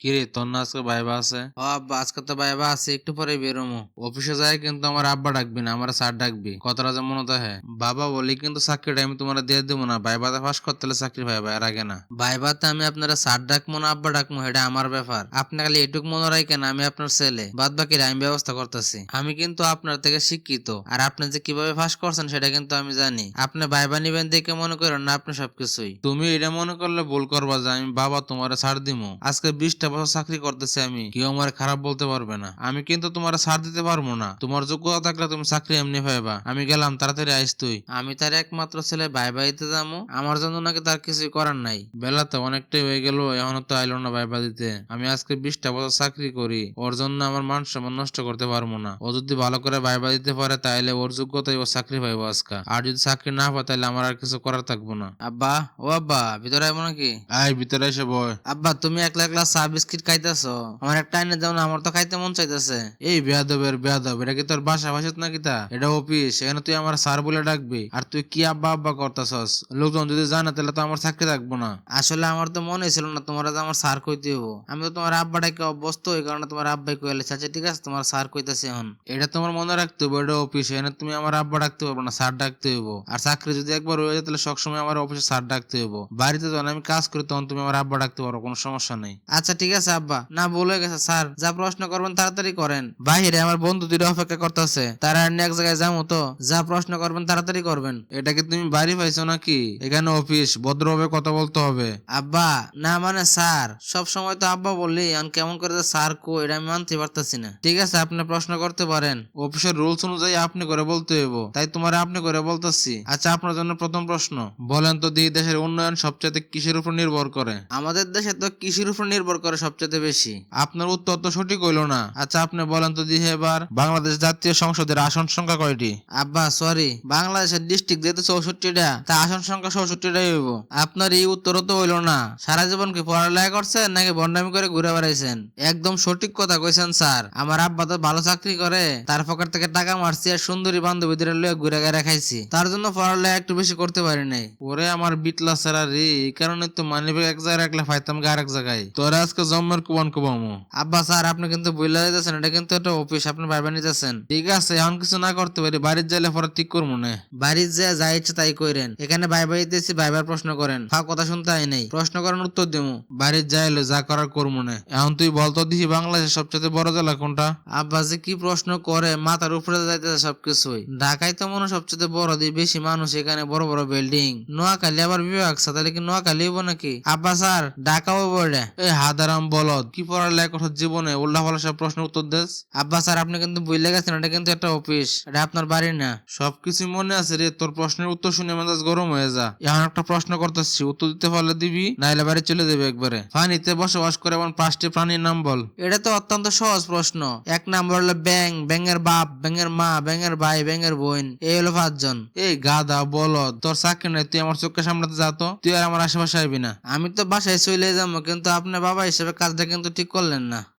কিরে, তোর না আজকে ভাইবা আছে? ও আব্বা, আজকে তো ভাইবা আছে, একটু পরে বেরোমো। অফিসে যাই কিন্তু আমার আব্বা ডাকবি না, আমার স্যার ডাকবি। কথাটা যেমন মনে হয়, বাবা বলি কিন্তু চাকরিটা আমি তোমার দিয়ে দেবো না ভাইবাতে ফাঁস করতে হলে চাকরি ভাইবা এর আগে না। ভাইবাতে আমি আপনারা স্যার ডাকবো না, আব্বা ডাকবো, এটা আমার ব্যাপার। আপনি খালি এটুক মনে রাখেন, আমি আপনার ছেলে। বাদ বাকিরা আমি ব্যবস্থা করতেছি। আমি কিন্তু আপনার থেকে শিক্ষিত। আর আপনি যে কীভাবে ফাঁস করছেন, সেটা কিন্তু আমি জানি। আপনি ভাইবা নিবেন দেখে মনে করেন না আপনি সবকিছুই। তুমি এটা মনে করলে ভুল করবা যে আমি বাবা তোমার ছাড় দিমু। আজকে বিশটা বছর চাকরি করতেছি আমি। কেউ আমার খারাপ বলতে পারবে না। আমি কিন্তু তোমার ছাড় দিতে পারব না। তোমার যোগ্যতা থাকলে তুমি চাকরি এমনি পাইবা। আমি গেলাম তাড়াতাড়ি আইস তুই। আমি তার একমাত্র ছেলে ভাই ভাইতে যাব আমার জন্য নাকি তার কিছুই করার নাই। বেলা তো অনেকটাই হয়ে গেল এখনও তো আইলো না ভাইবা দিতে আমি আজকে বিশটা বছর চাকরি করি। ওর জন্য আমার মান সম্মান নষ্ট করতে পারব না। ও যদি ভালো করে ভাইবা দিতে পারে তাহলে ওর যোগ্যতাই ও চাকরি পাইবো আজকে। আর যদি চাকরি না পায় তাহলে আমার আর কিছু করার থাকব না। আব্বা ও আব্বা ভিতরে আইবো নাকি? আয় ভিতরে এসে বয়। আব্বা তুমি একলা একলা চা বিস্কিট খাইতেছো? আমার একটা এনে দাও না, আমার তো খাইতে মন চাইতেছে। এই বেয়াদবের বেয়াদব, এটা কি তোর বাসা বাসত নাকি তা? এটা অফিস, এখানে তুই আমার স্যার বলে ডাকবি। আর তুই কি আব্বা আব্বা করতেছস? লোকজন যদি জানে তাহলে তো আমার চাকরি থাকব না। আসলে আমার তো মনে ছিল না তোমার আমার স্যার কইতে হব আমি তো তোমার আব্বা ডাকে অভ্যস্ত, এই কারণে তোমার আব্বাই কইলে আচ্ছা ঠিক আছে, তোমার স্যার কইতাছে এখন। এটা তোমার মনে রাখতে হবে এটা অফিস এখানে তুমি আমার আব্বা ডাকতে পারব না, স্যার ডাকতে হইব। আর চাকরি যদি একবার হয়ে যায় তাহলে সবসময় আমার অফিসে স্যার ডাকতে হইব। বাড়িতে যখন আমি কাজ করি, তখন তুমি আমার আব্বা ডাকতে পারো, কোনো সমস্যা নেই। আচ্ছা ঠিক আছে, আব্বা। না বলে গেছে, স্যার। যা প্রশ্ন করবেন তাড়াতাড়ি করেন। বাহিরে আমার বন্ধু দুটো অপেক্ষা করতেছে। তারা আর এক জায়গায় যাব তো। যা প্রশ্ন করবেন তাড়াতাড়ি করবেন। এটা কি তুমি বাড়ি পাইছো নাকি? এখানে অফিস, ভদ্রভাবে কথা বলতে হবে। আব্বা, না মানে স্যার। সব সময় তো আব্বা বললি, এখন কেমন করে স্যার কো, এটা আমি মানতে পারতেছি না। ঠিক আছে, আপনি প্রশ্ন করতে পারেন। অফিসের রুলস অনুযায়ী আপনি করে বলতে হইব। তাই তোমার আপনি করে বলতেছি। আচ্ছা আপনার জন্য প্রথম প্রশ্ন। বলেন তো দেশের উন্নয়ন সবচেয়ে কিসের উপর নির্ভর করে? আমাদের দেশে তো কৃষির উপর নির্ভর করে সবচেয়ে বেশি? আপনার উত্তর তো সঠিক হইল না। আচ্ছা আপনি বলেন তো দিহে এবার বাংলাদেশ জাতীয় সংসদের আসন সংখ্যা কয়টি? আব্বা সরি বাংলাদেশের ডিস্ট্রিক্ট যেহেতু চৌষট্টিটা তা আসন সংখ্যা চৌষট্টিটাই হইব। আপনার এই উত্তরও তো হইল না। সারা জীবন কি পড়ালেখা করছেন নাকি বন্ডামি করে ঘুরে বেড়াইছেন? একদম সঠিক কথা কইছেন স্যার। আমার আব্বা তো ভালো চাকরি করে তার পকেট থেকে টাকা মারছি আর সুন্দরী বান্ধবীদের লয়ে ঘুরে ঘুরে খাইছি। তার জন্য পড়ালেখা একটু বেশি করতে পারি নাই। ওরে আমার বিটলা সারা রে এই কারণে তো মানিবে এক জায়গায় রাখলে ফাইতাম গা আরেক জায়গায়। তোরা আজকে জম্মের কুবান কুবামু। আব্বা স্যার আপনি কিন্তু বইলা দিতেছেন এটা কিন্তু একটা অফিস আপনি ভাইবা নিতেছেন। ঠিক আছে এখন কিছু না করতে পারি বাড়ির যাইলে পরে ঠিক করব না। বাড়ির যা যা ইচ্ছে তাই কইরেন। এখানে ভাইবা দিতেছি ভাইবার প্রশ্ন করেন। ফা কথা শুনতে আই নাই। প্রশ্ন করেন উত্তর দেবো বাড়ির যাইলে যা করার করব না। এখন তুই বলতো দিহি বাংলাদেশের সবচেয়ে বড় জেলা কোনটা? আব্বা যে কি প্রশ্ন করে মাথার উপরে যাইতেছে সবকিছুই। ঢাকায় তো মনে হয় সবচেয়ে বড় দিয়ে বেশি মানুষ এখানে বড় বড় বিল্ডিং। নোয়াখালী আবার বিভাগ তাহলে কি নোয়াখালী নাকি? আব্বা স্যার ঢাকাও বলে এই হাদারাম বলদ কি পড়ালেখা কথা জীবনে? উল্লাহ পাল্লা সব প্রশ্ন উত্তর দেস। আব্বা স্যার, আপনি কিন্তু বুঝলে গেছেন, এটা কিন্তু একটা অফিস, এটা আপনার বাড়ি না। সবকিছু মনে আছে রে, তোর প্রশ্নের উত্তর শুনে মেজাজ গরম হয়ে যা। এখন একটা প্রশ্ন করতেছি, উত্তর দিতে পারলে দিবি, নাইলে বাড়ি চলে দেবে একবারে। পানিতে বসবাস করে এমন পাঁচটি প্রাণীর নাম বল। এটা তো অত্যন্ত সহজ প্রশ্ন। এক নাম্বার হলো ব্যাং ব্যাঙের বাপ, ব্যাঙের মা, ব্যাঙের ভাই, ব্যাঙের বোন, এই হলো পাঁচজন। এই গাদা বলদ, তোর চাকরি নাই, তুই আমার চোখের সামলাতে যা তো, তুই আর আমার আশেপাশে আইবি না। আমি তো বাসায় চলে যাব, কিন্তু আপনার বাবা কাজটা কিন্তু ঠিক করলেন না।